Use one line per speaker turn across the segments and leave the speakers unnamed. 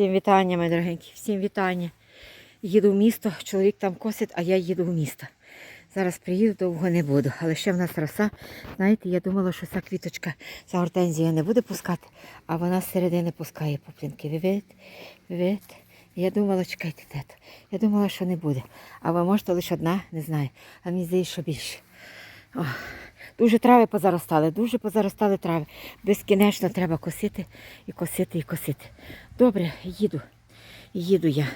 Всім вітання, мої дорогенькі, всім вітання. Їду в місто, чоловік там косить, а я їду в місто. Зараз приїду, довго не буду. Але ще в нас роса. Знаєте, я думала, що ця квіточка, ця гортензія не буде пускати, а вона середини пускає пуплінки. Ви видите? Ви видите? Я думала, чекайте, тето. Я думала, що не буде. А ви можете лише одна, не знаю. А мені здається, що більше. О, дуже трави позаростали, дуже позаростали трави. Безкінечно треба косити і косити, і косити. Добре, їду. Їду я,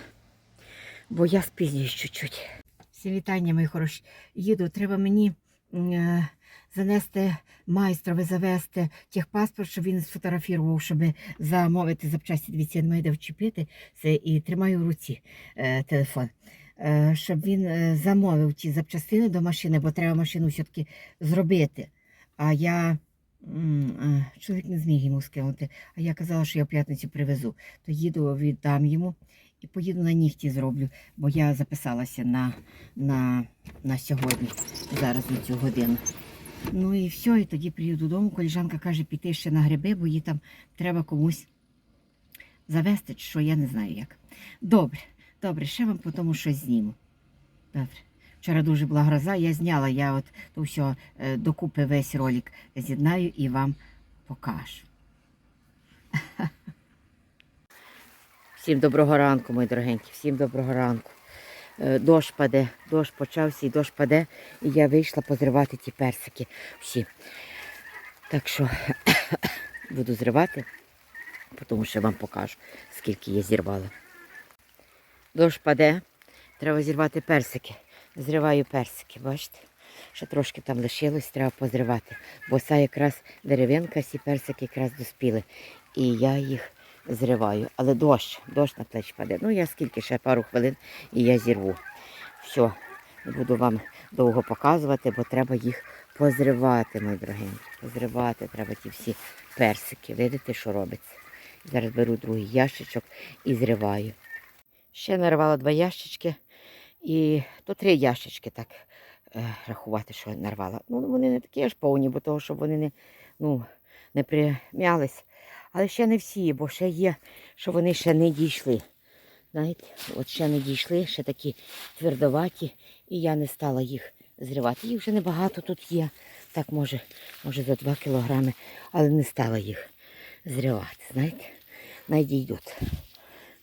бо я спізнююсь чуть-чуть. Всі вітання, мої хороші. Їду, треба мені е, занести майстрові, завести техпаспорт, щоб він сфотографував, щоб замовити запчасті. Дивіться, я не маю де вчепити це і тримаю в руці е, телефон. Е, щоб він е, замовив ті запчастини до машини, бо треба машину все-таки зробити. А я е, чоловік не зміг йому скинути, а я казала, що я в п'ятницю привезу. То їду, віддам йому і поїду на нігті зроблю, бо я записалася на, на, на сьогодні, зараз на цю годину. Ну і все, і тоді приїду додому. Коліжанка каже, піти ще на гриби, бо їй там треба комусь завести, що я не знаю як. Добре, добре, ще вам по тому щось зніму. Добре. Вчора дуже була гроза, я зняла, я от то все е, докупи весь ролик з'єднаю і вам покажу. Всім доброго ранку, мої дорогенькі, всім доброго ранку. Е, Дощ паде, дощ почався і дощ паде, і я вийшла позривати ті персики всі. Так що буду зривати, тому що вам покажу, скільки я зірвала. Дощ паде, треба зірвати персики. Зриваю персики, бачите? Ще трошки там лишилось, треба позривати. Бо ця якраз деревинка, всі персики якраз доспіли. І я їх зриваю. Але дощ, дощ на плеч паде. Ну я скільки ще пару хвилин і я зірву. Все, не буду вам довго показувати, бо треба їх позривати, мої дорогенькі. Позривати треба ті всі персики. Видите, що робиться? Зараз беру другий ящичок і зриваю. Ще нарвала два ящички. І то три ящички так е, рахувати, що нарвала. Ну, вони не такі аж повні, бо того, щоб вони не, ну, не прим'ялись. Але ще не всі, бо ще є, що вони ще не дійшли. Знаєте, от ще не дійшли, ще такі твердоваті, і я не стала їх зривати. Їх вже небагато тут є. Так, може, може за 2 кілограми, але не стала їх зривати. Знаєте, найдійдуть.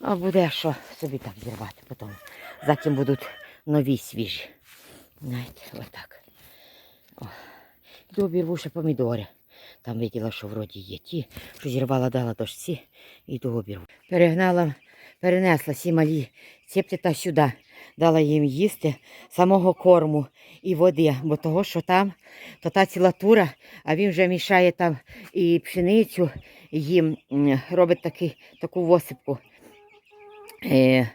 А буде що собі так зірвати потім. Затім будуть нові свіжі. Знаєте, отак. О. Йду обірву ще помідори. Там виділа, що вроді є ті, що зірвала, дала дошці, і йду обірву. Перегнала, перенесла всі малі цептята сюди. Дала їм їсти самого корму і води, бо того, що там, то та ціла тура, а він вже мішає там і пшеницю, їм робить такий, таку восипку. Е,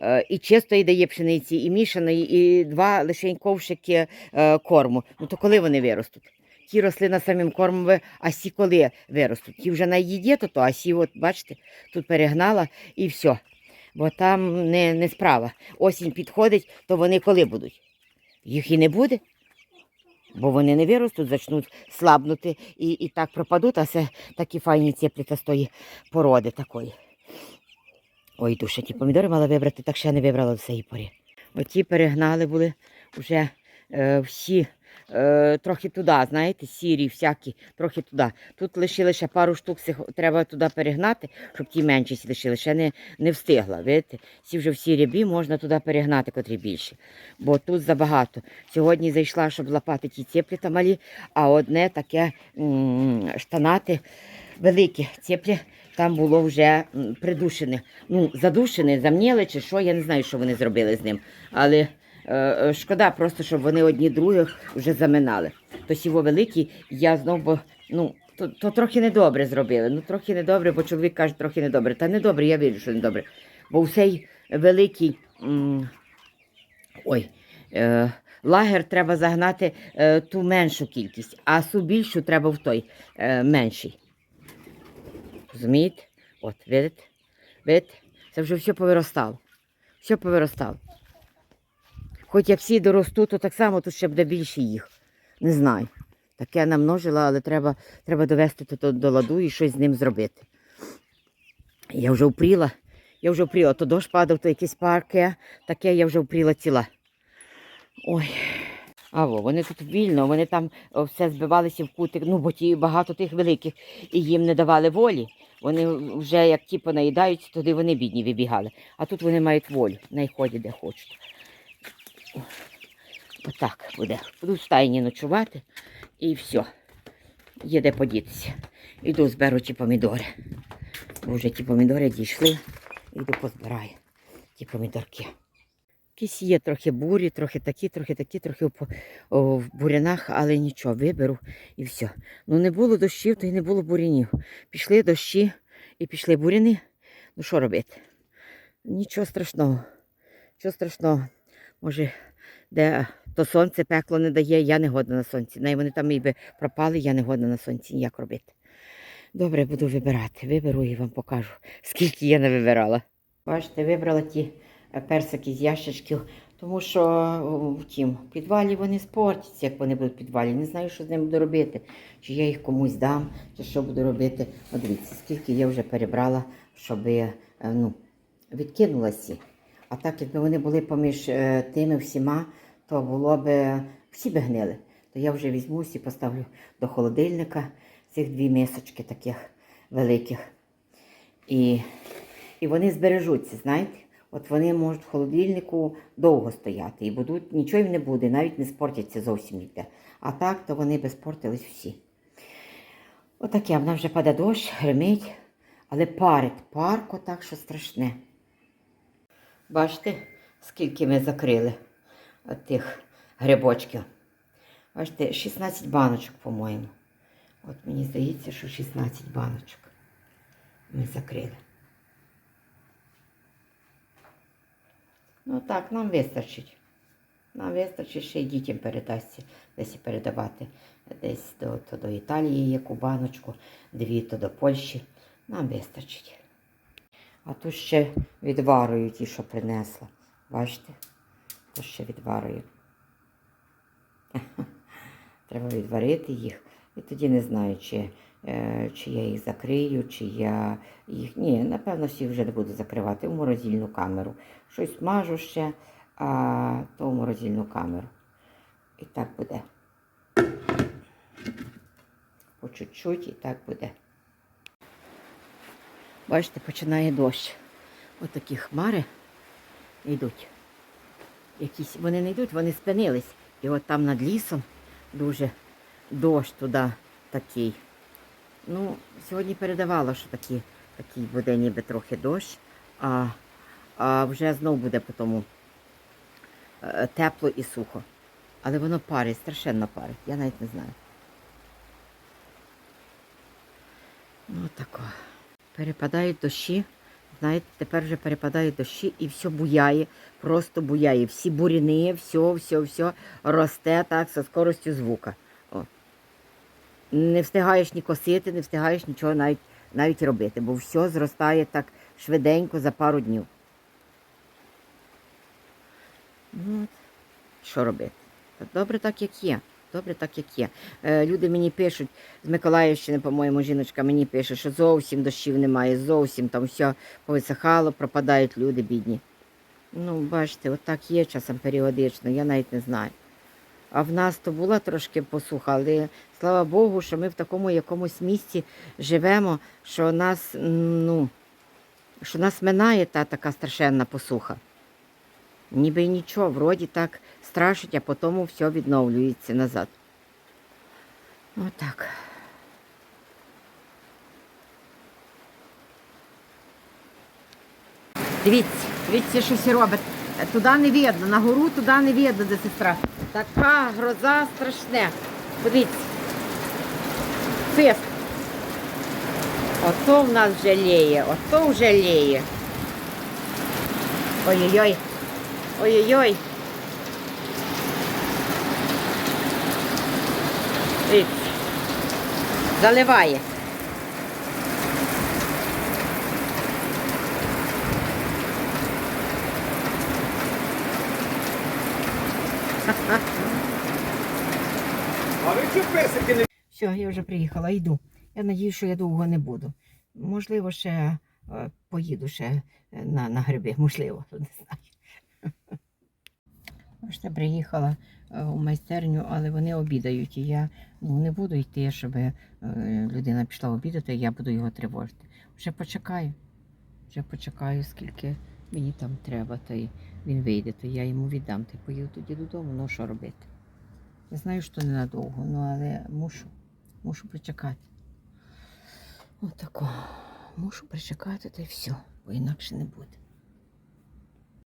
е, і чистої дає пшениці, і мішаної, і два лише ковшики е, корму. Ну то коли вони виростуть? Ті росли на самим кормом, а сі коли виростуть? Ті вже на їді, то, то а сі, от бачите, тут перегнала і все. Бо там не, не справа. Осінь підходить, то вони коли будуть? Їх і не буде. Бо вони не виростуть, почнуть слабнути і, і так пропадуть, а це такі файні цепліта з тої породи такої. Ой, душа, ті помідори мала вибрати, так ще не вибрала до цієї порі. Оті перегнали були вже е, всі е, трохи туди, знаєте, сірі, всякі, трохи туди. Тут лишили ще пару штук, цих треба туди перегнати, щоб ті менші лишили. Ще не, не встигла. Видите? Ці вже всі рябі можна туди перегнати, котрі більші. Бо тут забагато. Сьогодні зайшла, щоб лапати ті цеплі та малі, а одне таке м, штанати великі цеплі. Там було вже придушене. Ну, задушене, замніли чи що, я не знаю, що вони зробили з ним. Але е, е, шкода просто, щоб вони одні других вже заминали. То сіво великі, я знову, ну, то, то трохи недобре зробили. Ну, трохи недобре, бо чоловік каже, трохи недобре. Та недобре, я вірю, що недобре. Бо цей великий. м, ой. Е, Лагер треба загнати е, ту меншу кількість, а су більшу треба в той е, менший. Розумієте? От, видите? Видите? Це вже все повиростало. Все повиростало. Хоч як всі доростуть, то так само тут ще буде більше їх. Не знаю. Таке намножила, але треба, треба довести то до ладу і щось з ним зробити. Я вже впріла, Я вже впріла, то дощ падав, то якесь парке, таке я вже впріла ціла. Ой. А во, вони тут вільно, вони там все збивалися в кутик, ну бо ті багато тих великих і їм не давали волі. Вони вже як ті понаїдаються, туди вони бідні вибігали. А тут вони мають волю, не ходять де хочуть. Отак буде. Буду в стайні ночувати і все. Є де подітися. Іду зберу ті помідори. Бо вже ті помідори дійшли. Іду позбираю ті помідорки. Якісь є трохи бурі, трохи такі, трохи такі, трохи в, о, в бурянах, але нічого, виберу і все. Ну не було дощів, то й не було бурянів. Пішли дощі і пішли буряни. Ну що робити? Нічого страшного. Нічого страшного. Може, де то сонце пекло не дає, я не годна на сонці. Най вони там і би пропали, я не годна на сонці ніяк робити. Добре, буду вибирати. Виберу і вам покажу, скільки я не вибирала. Бачите, вибрала ті персики з ящичків, тому що о, втім, в підвалі вони спортяться, як вони будуть в підвалі. Не знаю, що з ними буду робити. Чи я їх комусь дам, чи що буду робити. От дивіться, скільки я вже перебрала, щоб е, ну, відкинулася. А так, якби вони були поміж е, тими всіма, то було б всі би гнили. То я вже візьмусь і поставлю до холодильника цих дві мисочки таких великих. І, і вони збережуться, знаєте. От вони можуть в холодильнику довго стояти і будуть, нічого їм не буде, навіть не спортяться зовсім ніде. А так, то вони би спортились всі. Отаке, в нас вже паде дощ, гримить, але парить, парко так, що страшне. Бачите, скільки ми закрили от тих грибочків. Бачите, 16 баночок, по-моєму. От мені здається, що 16 баночок ми закрили. Ну так, нам вистачить. Нам вистачить, ще й дітям передасться, десь передавати. Десь до, то до Італії яку баночку, дві то до Польщі. Нам вистачить. А тут ще відварую ті, що принесла. Бачите? То ще відварую. Треба відварити їх. І тоді не знаю, чи, чи я їх закрию, чи я їх. Ні, напевно, всі вже не буду закривати в морозильну камеру. Щось мажу ще, а то в морозильну камеру. І так буде. По чуть-чуть і так буде. Бачите, починає дощ. Отакі хмари йдуть. Якісь, вони не йдуть, вони спинились. І от там над лісом дуже дощ туди такий. Ну, сьогодні передавало, що такий, такий буде ніби трохи дощ, а, а вже знов буде по тому е, тепло і сухо. Але воно парить, страшенно парить, я навіть не знаю. Ну тако. Перепадають дощі. Знаєте, тепер вже перепадають дощі і все буяє, просто буяє. Всі буріни, все, все, все росте так зі скоростю звука. Не встигаєш ні косити, не встигаєш нічого навіть, навіть робити, бо все зростає так швиденько за пару днів. Ну, от. Що робити? Добре так, як є. Добре так, як є. Е, люди мені пишуть, з Миколаївщини, по-моєму, жіночка мені пише, що зовсім дощів немає, зовсім там все повисихало, пропадають люди бідні. Ну, бачите, отак є часом періодично, я навіть не знаю. А в нас то була трошки посуха, але слава Богу, що ми в такому якомусь місці живемо, що нас, ну, що нас минає та така страшенна посуха. Ніби й нічого, вроді так страшить, а потім все відновлюється назад. Отак. Дивіться, дивіться, що всі робить. Туди не видно, на гору туди не видно, де сестра. Така гроза страшне. Подивіться. Фест. Ото в нас жаліє, ото вже ліє. Ой-ой-ой. Ой-ой-ой. Заливає. Все, я вже приїхала, йду. Я надію, що я довго не буду. Можливо, ще е, поїду ще е, на, на гриби, можливо, не знаю. Бачите, приїхала е, у майстерню, але вони обідають. І я ну, не буду йти, щоб людина пішла обідати, я буду його тривожити. Вже почекаю. Вже почекаю, скільки мені там треба, то він вийде, то я йому віддам. Й поїду тоді додому, ну що робити. Я знаю, що ненадовго, ну але мушу, мушу причекати. Отако. Мушу причекати, та й все, бо інакше не буде.